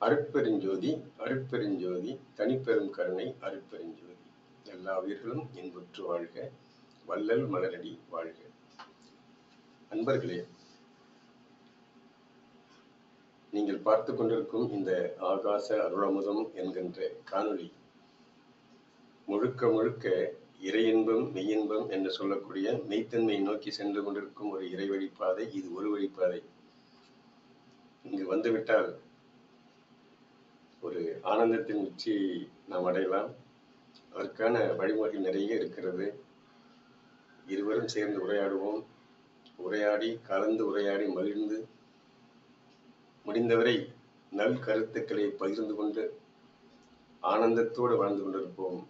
அருட்பெருஞ்சோதி அருட்பெருஞ்சோதி தனிப்பெரும் கருணை அருட்பெருஞ்சோதி. எல்லா உயிர்களும் இன்புற்று வாழ்க வள்ளல் மலரடி வாழ்க. அன்பர்களே நீங்கள் பார்த்து கொண்டிருக்கும் இந்த ஆகாச அருளமுதம் என்கின்ற காணொளி முழுக்க முழுக்க இறையின்பம் மெய்யின்பம் என்று சொல்லக்கூடிய மெய்த்தன்மை நோக்கி சென்று கொண்டிருக்கும் ஒரு இறை வழிப்பாதை இது ஒரு வழிப்பாதை. இங்கு வந்துவிட்டால் ஒரு ஆனந்தத்தின் உச்சி நாம் அடையலாம். அதற்கான வழிமுறை நிறைய இருக்கிறது. இருவரும் சேர்ந்து உரையாடுவோம். உரையாடி கலந்து உரையாடி மகிழ்ந்து முடிந்தவரை நல் கருத்துக்களை பகிர்ந்து கொண்டு ஆனந்தத்தோடு வாழ்ந்து கொண்டிருப்போம்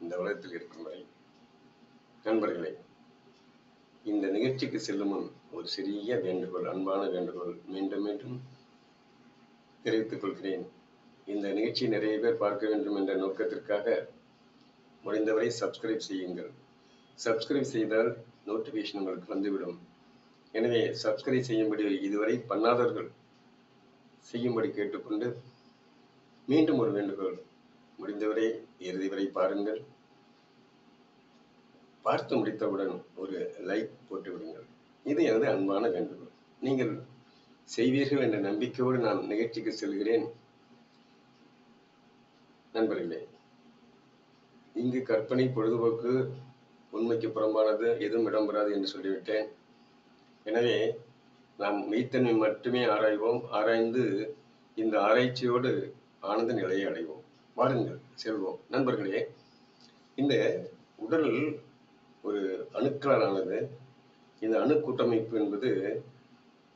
இந்த உலகத்தில் இருக்கும் வரை. நண்பர்களே இந்த நிகழ்ச்சிக்கு செல்லும் முன் ஒரு சிறிய வேண்டுகோள் அன்பான வேண்டுகோள் மீண்டும் மீண்டும் தெரிவித்துக் கொள்கிறேன். இந்த நிகழ்ச்சி நிறைய பேர் பார்க்க வேண்டும் என்ற நோக்கத்திற்காக முடிந்தவரை சப்ஸ்கிரைப் செய்யுங்கள். சப்ஸ்கிரைப் செய்தால் நோட்டிஃபிகேஷன் உங்களுக்கு வந்துவிடும். எனவே சப்ஸ்கிரைப் செய்யும்படி இதுவரை பண்ணாதவர்கள் செய்யும்படி கேட்டுக்கொண்டு மீண்டும் ஒரு வேண்டுகோள் முடிந்தவரை இறுதி வரை பாருங்கள். பார்த்து முடித்தவுடன் ஒரு லைக் போட்டு விடுங்கள். இது எனது அன்பான வேண்டுகோள். நீங்கள் செய்வீர்கள் என்ற நம்பிக்கையோடு நான் நிகழ்ச்சிக்கு செல்கிறேன். நண்பர்களே இங்கு கற்பனை பொழுதுபோக்கு உண்மைக்கு புறம்பானது எதுவும் இடம்பெறாது என்று சொல்லிவிட்டேன். எனவே நாம் மெய்த்தன்மை மட்டுமே ஆராய்வோம். ஆராய்ந்து இந்த ஆராய்ச்சியோடு ஆனந்த நிலையை அடைவோம். வாருங்கள் செல்வோம். நண்பர்களே இந்த உடல் ஒரு அணுக்களால் ஆனது இந்த அணு கூட்டமைப்பு என்பது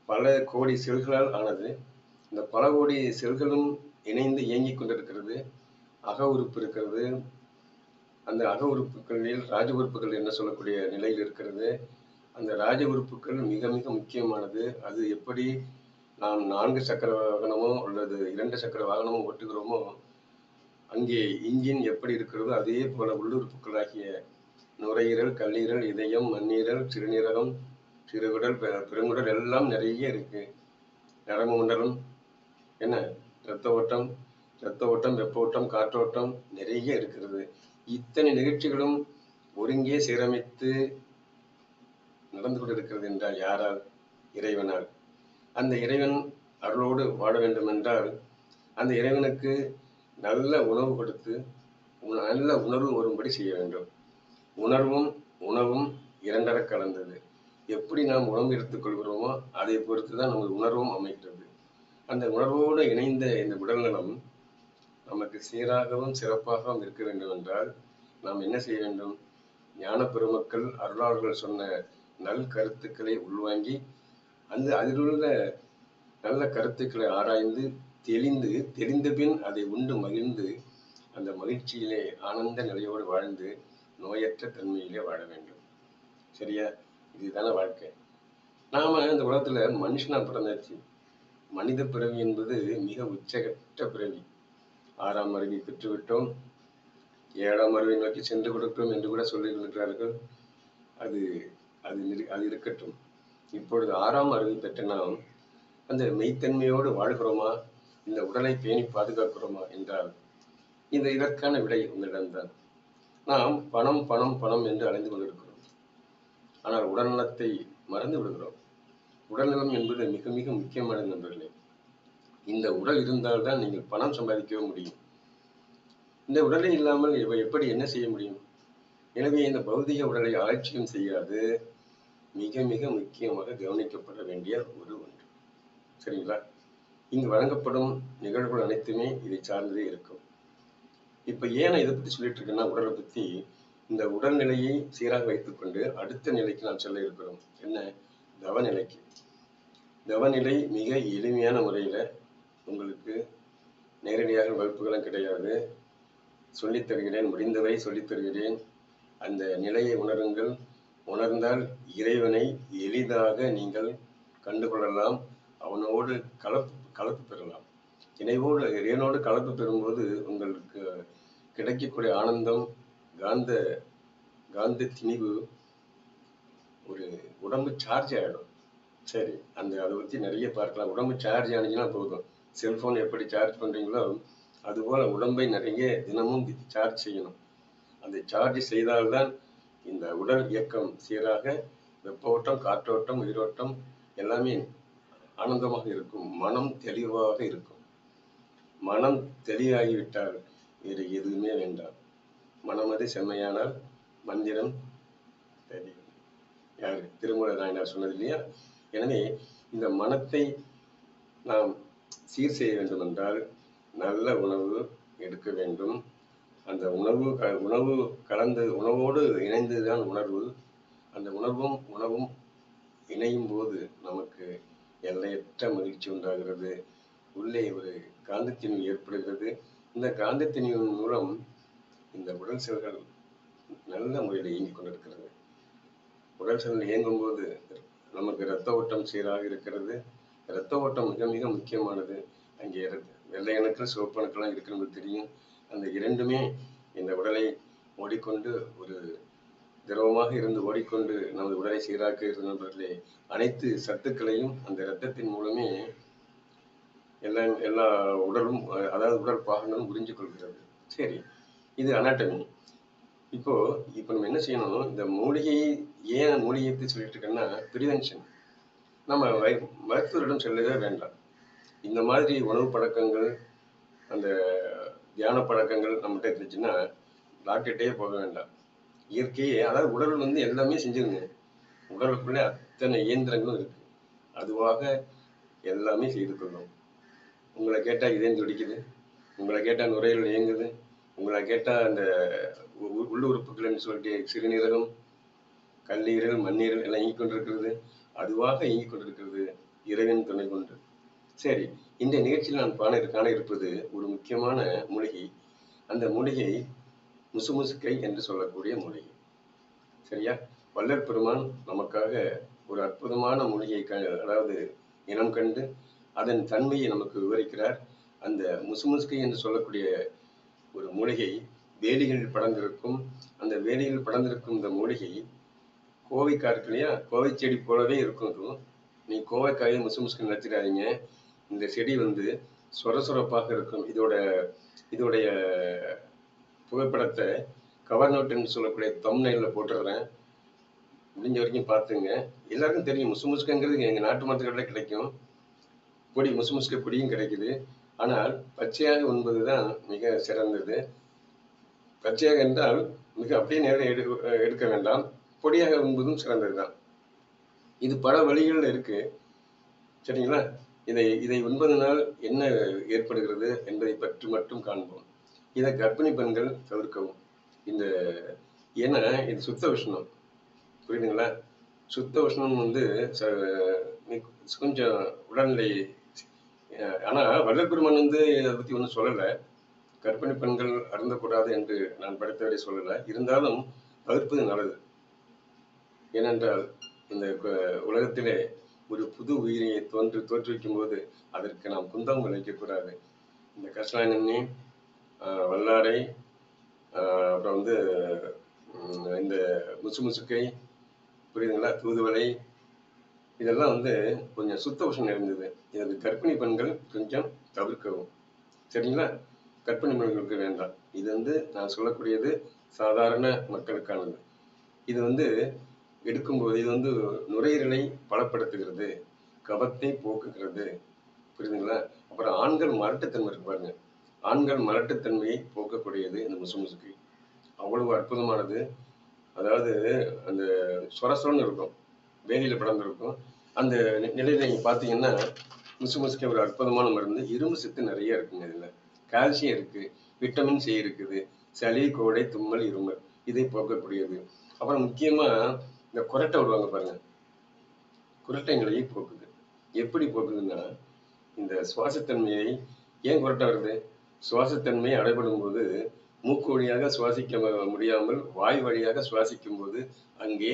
பல கோடி செல்களால் ஆனது. இந்த பல கோடி செல்களும் இணைந்து இயங்கிக் கொண்டிருக்கிறது. அக உறுப்பு இருக்கிறது. அந்த அக உறுப்புகளில் ராஜ உறுப்புகள் என்ன சொல்லக்கூடிய நிலையில் இருக்கிறது. அந்த ராஜ உறுப்புகள் மிக மிக முக்கியமானது. அது எப்படி நாம் நான்கு சக்கர வாகனமோ அல்லது இரண்டு சக்கர வாகனமோ ஓட்டுகிறோமோ அங்கே இன்ஜின் எப்படி இருக்கிறதோ அதே போல உள்ளுறுப்புகளாகிய நுரையீரல் கல்லீரல் இதயம் மண்ணீரல் சிறுநீரகம் சிறுகுடல் பெ- பெருங்குடல் எல்லாம் நிறைய இருக்கு. நரம்பு மண்டலம் என்ன? இரத்த ஓட்டம் இரத்த ஓட்டம் வெப்ப ஓட்டம் காற்றோட்டம் நிறைய இருக்கிறது. இத்தனை நிகழ்ச்சிகளும் ஒருங்கே சீரமைத்து நடந்து கொண்டிருக்கிறது என்றால் யாரால்? இறைவனால். அந்த இறைவன் அருளோடு வாழ வேண்டும் என்றால் அந்த இறைவனுக்கு நல்ல உணவு கொடுத்து உண- நல்ல உணர்வு வரும்படி செய்ய வேண்டும். உணர்வும் உணவும் இரண்டர கலந்தது. எப்படி நாம் உணவு எடுத்துக்கொள்கிறோமோ அதை பொறுத்து தான் நமது உணர்வும் அமைகிறது. அந்த உணர்வோடு இணைந்த இந்த உடல்நலம் நமக்கு சீராகவும் சிறப்பாகவும் இருக்க வேண்டும் என்றால் நாம் என்ன செய்ய வேண்டும்? ஞான பெருமக்கள் அருளாளர்கள் சொன்ன நல் கருத்துக்களை உள்வாங்கி அந்த அதிலுள்ள நல்ல கருத்துக்களை ஆராய்ந்து தெளிந்து தெரிந்த பின் அதை உண்டு மகிழ்ந்து அந்த மகிழ்ச்சியிலே ஆனந்த நிலையோடு வாழ்ந்து நோயற்ற தன்மையிலே வாழ வேண்டும். சரியா? இதுதானே வாழ்க்கை. நாம இந்த உலகத்துல மனுஷனா பிறந்தாச்சு. மனித பிறவி என்பது மிக உச்சகட்ட பிறவி. ஆறாம் அருவி பெற்றுவிட்டோம். ஏழாம் அருவை நோக்கி சென்று கொடுக்கிறோம் என்று கூட சொல்லியிருக்கிறார்கள். அது அது அது இருக்கட்டும். இப்பொழுது ஆறாம் அருவி பெற்ற நாம் அந்த மெய்த்தன்மையோடு வாழ்கிறோமா? இந்த உடலை பேணி பாதுகாக்கிறோமா என்றால் இந்த இதற்கான விடை உங்களிடம்தான் நாம் பணம் பணம் பணம் என்று அலைந்து கொண்டிருக்கிறோம். ஆனால் உடல்நலத்தை மறந்து விடுகிறோம். உடல்நலம் என்பது மிக மிக முக்கியமான நண்பர்களே. இந்த உடல் இருந்தால்தான் நீங்கள் பணம் சம்பாதிக்கவே முடியும். இந்த உடலை இல்லாமல் இவை எப்படி என்ன செய்ய முடியும்? எனவே இந்த பௌதிக உடலை ஆட்சியம் செய்யாது. மிக மிக முக்கியமாக கவனிக்கப்பட வேண்டிய ஒரு ஒன்று. சரிங்களா? இங்கு வழங்கப்படும் நிகழ்வுகள் அனைத்துமே இதை சார்ந்தே இருக்கும். இப்ப ஏன் இதை பத்தி சொல்லிட்டு இருக்கேன்னா உடலை பத்தி இந்த உடல்நிலையை சீராக வைத்துக்கொண்டு அடுத்த நிலைக்கு நாம் செல்ல இருக்கிறோம். என்ன? தவநிலைக்கு தவநிலை மிக எளிமையான முறையில உங்களுக்கு நேரடியாக வகுப்புகளும் கிடையாது. சொல்லித் தருகிறேன் முடிந்தவரை சொல்லித் தருகிறேன். அந்த நிலையை உணருங்கள். உணர்ந்தால் இறைவனை எளிதாக நீங்கள் கண்டுகொள்ளலாம். அவனோடு கலப்பு கலப்பு பெறலாம். இணைவோடு இறைவனோடு கலப்பு பெறும்போது உங்களுக்கு கிடைக்கக்கூடிய ஆனந்தம் காந்த காந்த திணிவு ஒரு உடம்பு சார்ஜ் ஆகிடும் சரி அந்த அதை பற்றி நிறைய பார்க்கலாம். உடம்பு சார்ஜ் ஆனீங்கன்னா போதும். செல்போன் எப்படி சார்ஜ் பண்றீங்களோ அதுபோல உடம்பை நிறைய தினமும் சார்ஜ் செய்யணும். அந்த சார்ஜ் செய்தால்தான் இந்த உடல் இயக்கம் சீராக வெப்ப ஓட்டம் காற்றோட்டம் உயிரோட்டம் எல்லாமே ஆனந்தமாக இருக்கும். மனம் தெளிவாக இருக்கும். மனம் தெளிவாகிவிட்டால் வேறு எதுவுமே வேண்டாம். மனமது செம்மையானால் மந்திரம் தெரியும். யார்? திருமூல நாயனார் சொன்னது இல்லையா? எனவே இந்த மனத்தை நாம் சீர் செய்ய வேண்டும் என்றால் நல்ல உணவு எடுக்க வேண்டும். அந்த உணவு க- உணவு கலந்து உணவோடு இணைந்ததுதான் உணர்வு. அந்த உணர்வும் உணவும் இணையும் போது நமக்கு எல்லையற்ற மகிழ்ச்சி உண்டாகிறது. உள்ளே ஒரு காந்தத்திணிவு ஏற்படுகிறது. இந்த காந்தத்திணிவின் மூலம் இந்த உடல் செல்கள் நல்ல முறையில் இயங்கிக் கொண்டிருக்கிறது. உடல் செல்கள் இயங்கும் போது நமக்கு இரத்த ஓட்டம் சீராக இருக்கிறது. இரத்த ஓட்டம் மிக மிக முக்கியமானது அங்கே இரு- வெள்ளை அணுக்கள் சிவப்பு அணுக்கள்லாம் இருக்கிறது தெரியும். அந்த இரண்டுமே இந்த உடலை ஓடிக்கொண்டு ஒரு திரவமாக இருந்து ஓடிக்கொண்டு நமது உடலை சீராக்க இருந்த நண்பர்களே அனைத்து சத்துக்களையும் அந்த இரத்தத்தின் மூலமே எல்லா எல்லா உடலும் அதாவது உடல் பாகங்களும் உறிஞ்சு கொள்கிறது. சரி இது அனாட்டமி இப்போ இப்போ நம்ம என்ன செய்யணும்? இந்த மூலிகையை ஏன் மூலிகை பற்றி சொல்லிட்டு இருக்கேன்னா ப்ரிவென்ஷன் நம்ம வை- மருத்துவரிடம் செல்லவே வேண்டாம். இந்த மாதிரி உணவு பழக்கங்கள் அந்த தியான பழக்கங்கள் நம்மகிட்ட இருந்துச்சுன்னா டாக்டர்கிட்டே போக வேண்டாம். இயற்கையே அதாவது உடல் வந்து எல்லாமே செஞ்சிருங்க. உடலுக்குள்ளே அத்தனை இயந்திரங்களும் இருக்கு. அதுவாக எல்லாமே செய்து கொள்ளும். உங்களை கேட்டால் இதயம் துடிக்குது. உங்களை கேட்டால் நுரையீரல் இயங்குது. உங்களை கேட்டால் அந்த உ- உள்ளுறுப்புகள்னு சொல்லிட்டு சிறுநீரகம் கல்லீரல் மண்ணீரல் எல்லாம் இயங்கிக் கொண்டிருக்கிறது அதுவாக இயங்கிக் கொண்டிருக்கிறது. இறைவன் துணை கொண்டு. சரி இந்த நிகழ்ச்சியில் நான் காண காண இருப்பது ஒரு முக்கியமான மூலிகை. அந்த மூலிகை முசுமுசுக்கை என்று சொல்லக்கூடிய மூலிகை. சரியா? வல்லர் பெருமான் நமக்காக ஒரு அற்புதமான மூலிகை க அதாவது இனம் கண்டு அதன் தன்மையை நமக்கு விவரிக்கிறார். அந்த முசுமுசுக்கை என்று சொல்லக்கூடிய ஒரு மூலிகை வேலிகளில் படர்ந்திருக்கும். அந்த வேலியில் படர்ந்திருக்கும் இந்த மூலிகை கோவைக்காய் இருக்கு இல்லையா கோவை செடி போலவே இருக்கும் இதுவும் நீ கோவைக்காயை முசு முசுக்கு நினைச்சிடாதீங்க. இந்த செடி வந்து சொர சொரப்பாக இருக்கும். இதோட இதோடைய புகைப்படத்தை கவர் நோட்டுன்னு சொல்லக்கூடிய தம் தம்னையில் போட்டுடுறேன் முடிஞ்ச வரைக்கும் பார்த்துங்க. எல்லாருக்கும் தெரியும் முசு முசுக்குங்கிறது எங்கள் நாட்டு மரத்துக்கடையில் கிடைக்கும். பொடி முசு முசுக்க பொடியும் கிடைக்குது. ஆனால் பச்சையாக உண்பது தான் மிக சிறந்தது. பச்சையாக என்றால் மிக அப்படியே நேரம் எடு எடுக்க வேண்டாம். பொடியாக உண்பதும் சிறந்தது தான் இது பல வழிகளில் இருக்கு. சரிங்களா? இதை இதை உண்பதனால் என்ன ஏற்படுகிறது என்பதை பற்றி மட்டும் காண்போம். இதை கர்ப்பிணி பெண்கள் தவிர்க்கவும். இந்த ஏன்னா இது சுத்த உஷ்ணம். புரியுதுங்களா? சுத்த உஷ்ணம் வந்து ச- கொஞ்சம் உடல்நிலை ஆனால் ஆனா வந்து இதை பற்றி ஒன்றும் சொல்லலை. கர்ப்பிணி பெண்கள் அருந்தக்கூடாது என்று நான் படித்தவரை சொல்லலை. இருந்தாலும் தவிர்ப்பது நல்லது. ஏனென்றால் இந்த உலகத்திலே ஒரு புது உயிரை தோன்று தோற்றுவிக்கும் போது அதற்கு நாம் குந்தம் விளைக்கக்கூடாது இந்த கஷ்லாங்கண்ணி வல்லாரை ஆஹ், அப்புறம் வந்து உம், இந்த முசு முசுக்கை புரியுதுங்களா? தூதுவளை இதெல்லாம் வந்து கொஞ்சம் சுத்த உஷம் இருந்தது இதில் கர்ப்பிணி பெண்கள் கொஞ்சம் தவிர்க்கவும். சரிங்களா? கர்ப்பிணி பெண்களுக்கு வேண்டாம். இது வந்து நான் சொல்லக்கூடியது சாதாரண மக்களுக்கானது. இது வந்து எடுக்கும்போது இது வந்து நுரையீரலை பலப்படுத்துகிறது கபத்தை போக்குகிறது. புரியுதுங்களா? அப்புறம் ஆண்கள் மரட்டுத்தன்மை இருக்கு பாருங்க. ஆண்கள் மரட்டுத்தன்மையை போக்கக்கூடியது இந்த முசுமுசுக்கு. அவ்வளவு அற்புதமானது. அதாவது அந்த சொரசொரன்னு இருக்கும். வேலியில படர்ந்திருக்கும் அந்த நி- நிலையில நீங்க பாத்தீங்கன்னா முசுமுசுக்கு ஒரு அற்புதமான மருந்து. இரும்பு சத்து நிறைய இருக்குங்க இதுல. கால்சியம் இருக்கு. விட்டமின் சி இருக்குது. சளி கோடை தும்மல் இருமல். இதை போக்கக்கூடியது. அப்புறம் முக்கியமா இந்த குரட்டை விடுவாங்க பாருங்க. குரட்டை நிலையை போக்குது. எப்படி போக்குதுன்னா இந்த சுவாசத்தன்மையை ஏன் குரட்டை வருது? சுவாசத்தன்மை அடைபடும் போது மூக்கு வழியாக சுவாசிக்க முடியாமல் வாய் வழியாக சுவாசிக்கும் போது அங்கே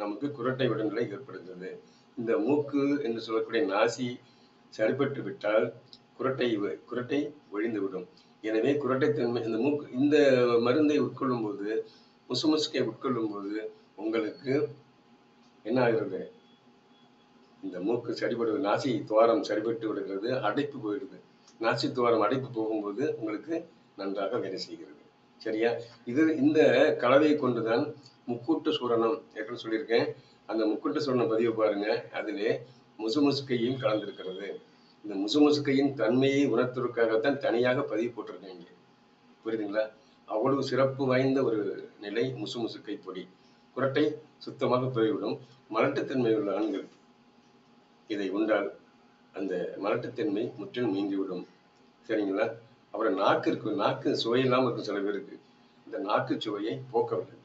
நமக்கு குரட்டை விடங்களை ஏற்படுகிறது. இந்த மூக்கு என்று சொல்லக்கூடிய நாசி சரிபட்டு விட்டால் குரட்டை குரட்டை ஒழிந்து விடும். எனவே குரட்டைத்தன்மை இந்த மூக்கு இந்த மருந்தை உட்கொள்ளும் போது முசுமுசுக்கை உட்கொள்ளும் போது உங்களுக்கு என்ன ஆகிறது? இந்த மூக்கு சரிபடுவது நாசி துவாரம் சரிபட்டு விடுகிறது அடைப்பு போயிடுது. நாசி துவாரம் அடைப்பு போகும்போது உங்களுக்கு நன்றாக வேலை செய்கிறது. சரியா? இது இந்த கலவையை கொண்டுதான் முக்கூட்ட சூரணம் ஏற்கனவே சொல்லியிருக்கேன். அந்த முக்கூட்ட சூரணம் பதிவு பாருங்க. அதிலே முசுமுசுக்கையும் கலந்திருக்கிறது. இந்த முசுமுசுக்கையின் தன்மையை உணர்த்துவதற்காகத்தான் தனியாக பதிவு போட்டிருக்கேன் இங்கே. புரியுதுங்களா? அவ்வளவு சிறப்பு வாய்ந்த ஒரு நிலை முசுமுசுக்கை பொடி. குரட்டை சுத்தமாக போய்விடும். மலட்டுத்தன்மை உள்ள ஆண்கள் இதை உண்டால் அந்த மலட்டுத்தன்மை முற்றிலும் நீங்கிவிடும். சரிங்களா? அப்புறம் நாக்கு இருக்கும் நாக்கு சுவையில்லாமல் இருக்கும் சில பேருக்கு. இந்த நாக்கு சுவையை போக்கவில்லை.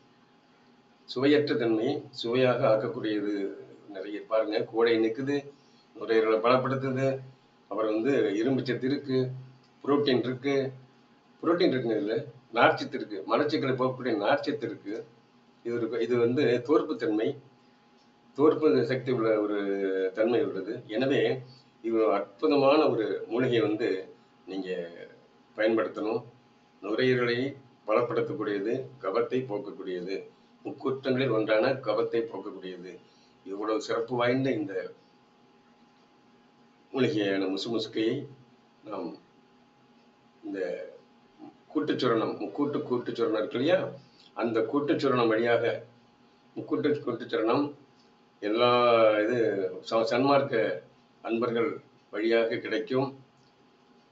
சுவையற்ற தன்மையை சுவையாக ஆக்கக்கூடியது நிறைய பாருங்க. கோடை நிற்குது நுரையீரலை பலப்படுத்துது அப்புறம் வந்து இரும்பு சத்து இருக்கு புரோட்டீன் இருக்கு. புரோட்டீன் இருக்குங்க இதுல. நார்ச்சத்து இருக்கு. மலச்சிக்கலை போகக்கூடிய நார்ச்சத்து இருக்கு. இது ஒரு இது வந்து தோற்புத்தன்மை தோற்பு சக்தி உள்ள ஒரு தன்மை உள்ளது. எனவே இது அற்புதமான ஒரு மூலிகை வந்து நீங்கள் பயன்படுத்தணும். நுரையீரலை பலப்படுத்தக்கூடியது கபத்தை போக்கக்கூடியது முக்குற்றங்களில் ஒன்றான கபத்தை போக்கக்கூடியது. இவ்வளவு சிறப்பு வாய்ந்த இந்த மூலிகையான முசுமுசுக்கையை நாம் இந்த கூட்டுச்சுரணம் முக்கூட்டு கூட்டுச்சுரணம் இருக்கு இல்லையா? அந்த கூட்டுச்சுரணம் வழியாக முக்கூட்டு கூட்டுச்சுரணம் எல்லா இது சன்மார்க்க அன்பர்கள் வழியாக கிடைக்கும்.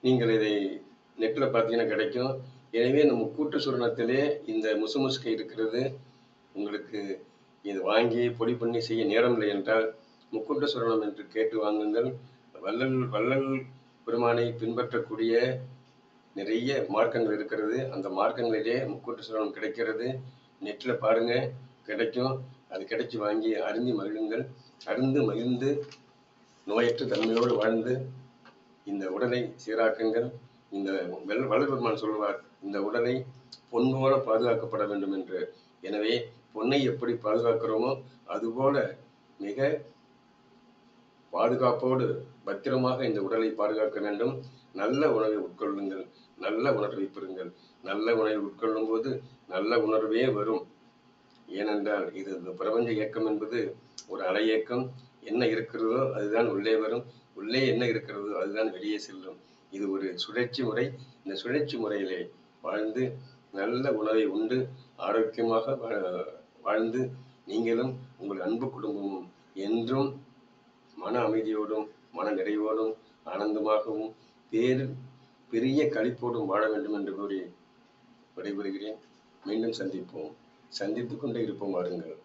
நீங்கள் இதை நெட்டில் பார்த்தீங்கன்னா கிடைக்கும். எனவே இந்த முக்கூட்டு சுரணத்திலே இந்த முசுமுசுக்கை இருக்கிறது உங்களுக்கு இது வாங்கி பொடி பண்ணி செய்ய நேரம் இல்லை என்றால் முக்கூட்டு சுரணம் என்று கேட்டு வாங்குங்கள். வள்ளல் வள்ளல் பெருமானை பின்பற்றக்கூடிய நிறைய மார்க்கங்கள் இருக்கிறது. அந்த மார்க்கங்களிலே முக்கூட்டு சுரணம் கிடைக்கிறது. நெட்டில் பாருங்க கிடைக்கும். அது கிடைச்சி வாங்கி அறிந்து மகிழுங்கள். அறிந்து மகிழ்ந்து நோயற்ற தன்மையோடு வாழ்ந்து இந்த உடலை சீராக்குங்கள். இந்த வெள் வளர்பெருமான் சொல்வார் இந்த உடலை பொன் போல பாதுகாக்கப்பட வேண்டும் என்று. எனவே பொன்னை எப்படி பாதுகாக்கிறோமோ அதுபோல மிக பாதுகாப்போடு பத்திரமாக இந்த உடலை பாதுகாக்க வேண்டும். நல்ல உணவை உட்கொள்ளுங்கள் நல்ல உணர்வை பெறுங்கள். நல்ல உணவை உட்கொள்ளும் போது நல்ல உணர்வே வரும். ஏனென்றால் இது இந்த பிரபஞ்ச இயக்கம் என்பது ஒரு அலை இயக்கம். என்ன இருக்கிறதோ அதுதான் உள்ளே வரும். உள்ளே என்ன இருக்கிறதோ அதுதான் வெளியே செல்லும். இது ஒரு சுழற்சி முறை. இந்த சுழற்சி முறையிலே வாழ்ந்து நல்ல உணவை உண்டு ஆரோக்கியமாக வா- வாழ்ந்து நீங்களும் உங்கள் அன்பு குடும்பமும் என்றும் மன அமைதியோடும் மன நிறைவோடும் ஆனந்தமாகவும் பேரு பெரிய களிப்போடும் வாழ வேண்டும் என்று கூறி விடைபெறுகிறேன். மீண்டும் சந்திப்போம். சந்தித்து கொண்டே இருப்போம் வாருங்கள்.